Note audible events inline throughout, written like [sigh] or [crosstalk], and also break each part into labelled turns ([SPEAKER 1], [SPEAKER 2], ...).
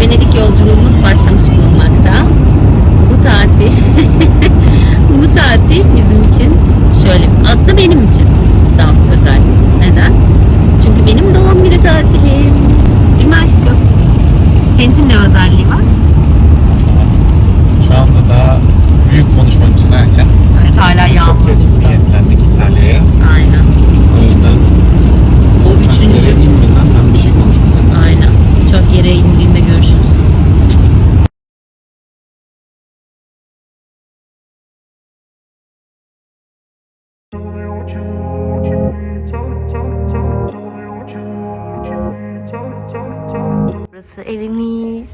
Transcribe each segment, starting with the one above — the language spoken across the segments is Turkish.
[SPEAKER 1] Venedik yolculuğumuz başlamış bulunmakta. Bu tatil, [laughs] bu tatil bizim için şöyle, aslında benim için daha özel. Neden? Çünkü benim doğum günü tatilim. Değil mi aşkım? Senin için ne özelliği var? Burası evimiz.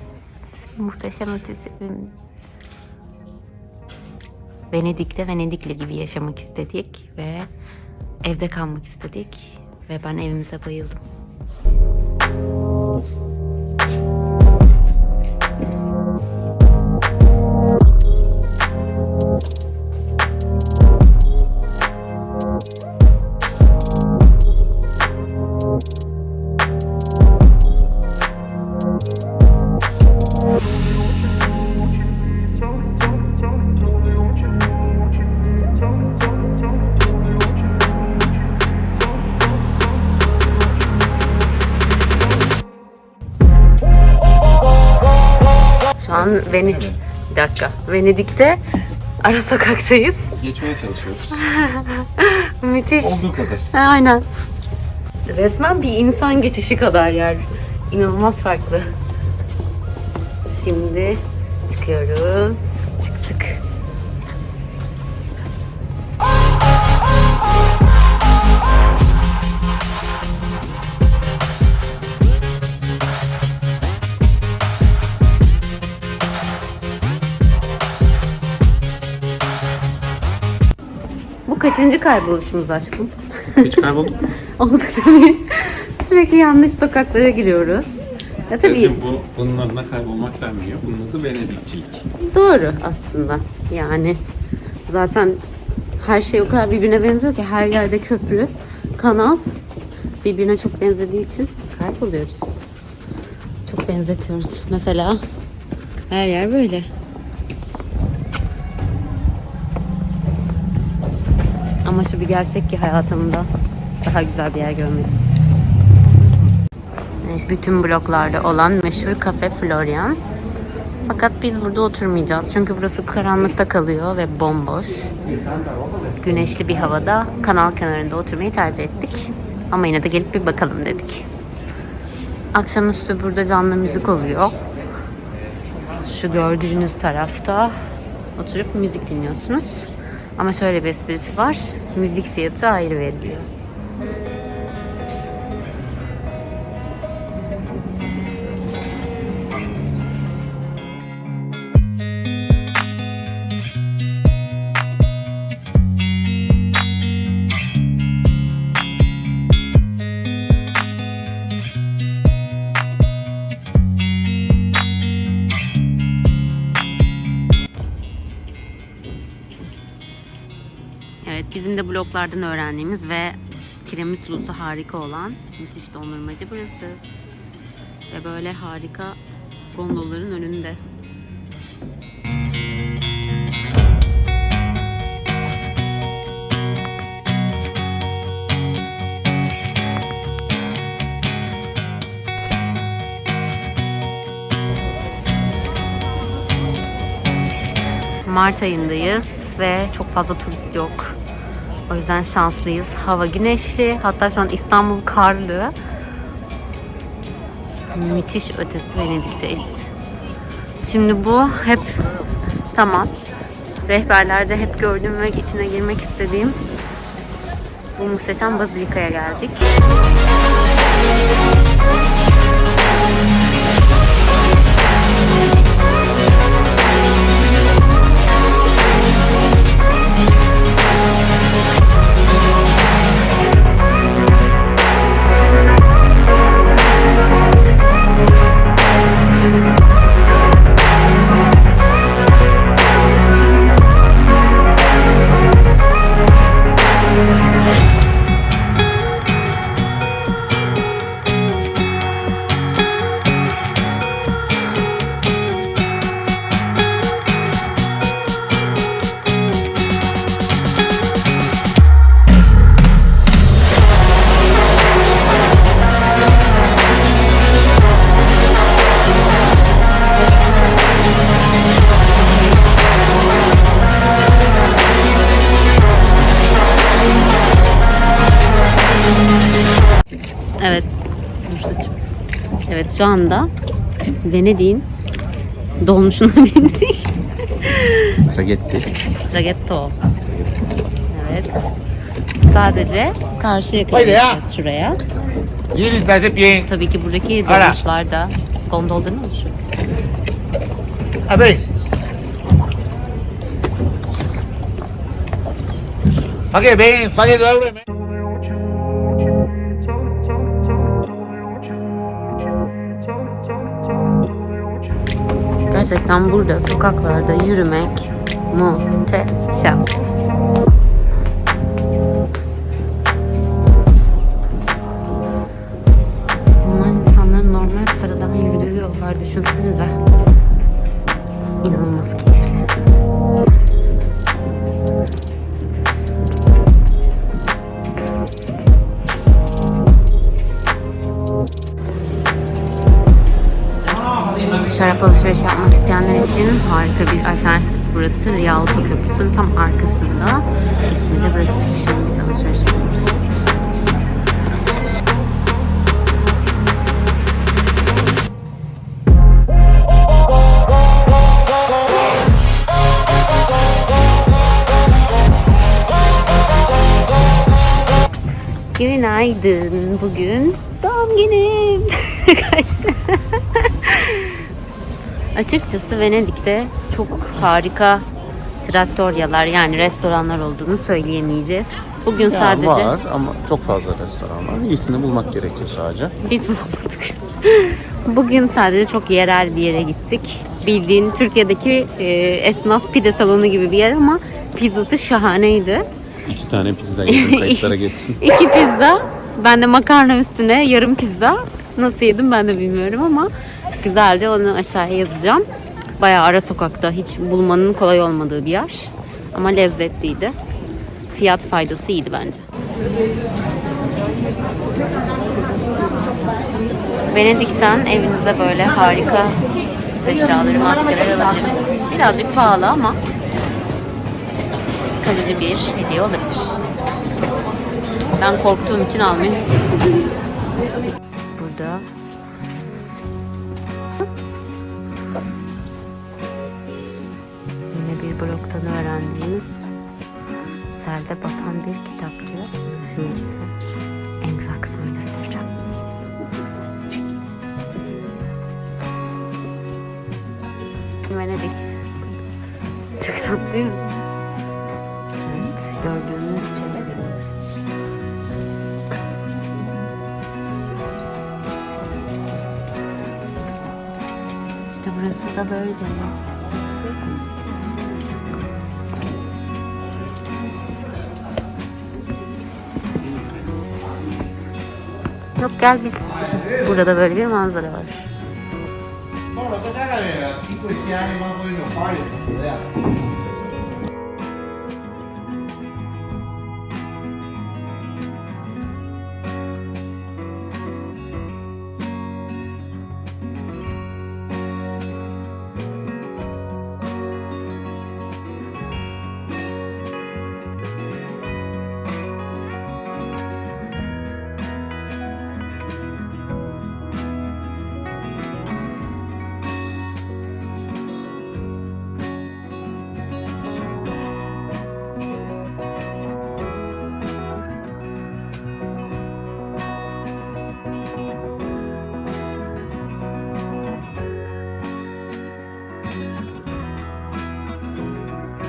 [SPEAKER 1] Muhteşem ötesi evimiz. Venedik'te Venedikli gibi yaşamak istedik ve evde kalmak istedik ve ben evimize bayıldım. Venedik. Bir dakika. Venedik'te ara sokaktayız.
[SPEAKER 2] Geçmeye çalışıyoruz. [laughs]
[SPEAKER 1] Müthiş.
[SPEAKER 2] Olduğu kadar.
[SPEAKER 1] Ha, Aynen. Resmen bir insan geçişi kadar yer. İnanılmaz farklı. Şimdi çıkıyoruz. Çıktık. Kaçıncı kayboluşumuz aşkım?
[SPEAKER 2] Hiç kaybolduk mu? [laughs]
[SPEAKER 1] Olduk tabii. Sürekli yanlış sokaklara giriyoruz. Ya tabii
[SPEAKER 2] Tabii. Bu, bunun adına kaybolmak denmiyor. Bunun adı Venedikçilik.
[SPEAKER 1] doğru aslında. Yani zaten her şey o kadar birbirine benziyor ki her yerde köprü, kanal birbirine çok benzediği için kayboluyoruz. Çok benzetiyoruz. Mesela her yer böyle. Ama şu bir gerçek ki hayatımda daha güzel bir yer görmedim. Evet, bütün bloklarda olan meşhur kafe Florian. Fakat biz burada oturmayacağız. Çünkü burası karanlıkta kalıyor ve bomboş. Güneşli bir havada kanal kenarında oturmayı tercih ettik. Ama yine de gelip bir bakalım dedik. Akşamüstü burada canlı müzik oluyor. Şu gördüğünüz tarafta oturup müzik dinliyorsunuz. Ama şöyle bir esprisi var. Müzik fiyatı ayrı veriliyor. Bizim de bloglardan öğrendiğimiz ve tiramisu'su harika olan müthiş dondurmacı burası. Ve böyle harika gondolların önünde. Mart ayındayız ve çok fazla turist yok. O yüzden şanslıyız. Hava güneşli. Hatta şu an İstanbul karlı. Müthiş ötesi Venedik'teyiz. Şimdi bu hep tamam. Rehberlerde hep gördüğüm ve içine girmek istediğim bu muhteşem bazilikaya geldik. Evet. Dur saçım. Evet şu anda Venedik'in dolmuşuna [laughs] bindik.
[SPEAKER 2] Tragetti.
[SPEAKER 1] Traghetto. Evet. Sadece karşıya gideceğiz şuraya.
[SPEAKER 3] Giritate bien.
[SPEAKER 1] Tabii ki buradaki
[SPEAKER 3] Ara.
[SPEAKER 1] dolmuşlar da gondolda ne oluşuyor?
[SPEAKER 3] A ver. Fa che ben, fa che
[SPEAKER 1] Gerçekten burada sokaklarda yürümek muhteşem. Şarap alışveriş yapmak isteyenler için harika bir alternatif burası. Rialto Köprüsü'nün tam arkasında. İsmi de burası. Şimdi biz alışveriş yapıyoruz. Günaydın. Bugün doğum günüm. [laughs] Kaçtı. Açıkçası Venedik'te çok harika trattoriyalar yani restoranlar olduğunu söyleyemeyeceğiz. Bugün
[SPEAKER 2] Ya
[SPEAKER 1] sadece
[SPEAKER 2] var ama çok fazla restoran var. İyisini bulmak gerekiyor sadece.
[SPEAKER 1] biz bulamadık. [laughs] Bugün sadece çok yerel bir yere gittik. Bildiğin Türkiye'deki e, esnaf pide salonu gibi bir yer ama pizzası şahaneydi.
[SPEAKER 2] İki tane pizza yedim [laughs] kayıtlara geçsin.
[SPEAKER 1] İki pizza. Ben de makarna üstüne yarım pizza. Nasıl yedim ben de bilmiyorum ama güzeldi. Onu aşağıya yazacağım. Bayağı ara sokakta. Hiç bulmanın kolay olmadığı bir yer. Ama lezzetliydi. Fiyat faydası iyiydi bence. Venedik'ten evinize böyle harika eşyaları, maskeler alabilirsiniz. Birazcık pahalı ama kalıcı bir hediye olabilir. Ben korktuğum için almıyorum. [laughs] Burada yine bir blogdan öğrendiğimiz selde batan bir kitapçı. Şimdi size en güzel kısmını göstereceğim. Venedik. Çok tatlı değil? Evet, gördüğünüz da böyle. Yok gel biz. Burada böyle bir manzara var.
[SPEAKER 3] Buona, cosa era? 5-6 anni ma poi non fai.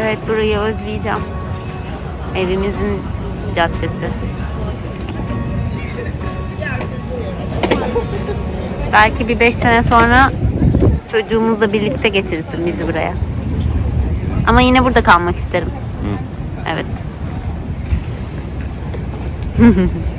[SPEAKER 1] Evet burayı özleyeceğim. Evimizin caddesi. Belki bir beş sene sonra çocuğumuzla birlikte getirirsin bizi buraya. Ama yine burada kalmak isterim. Evet. [laughs]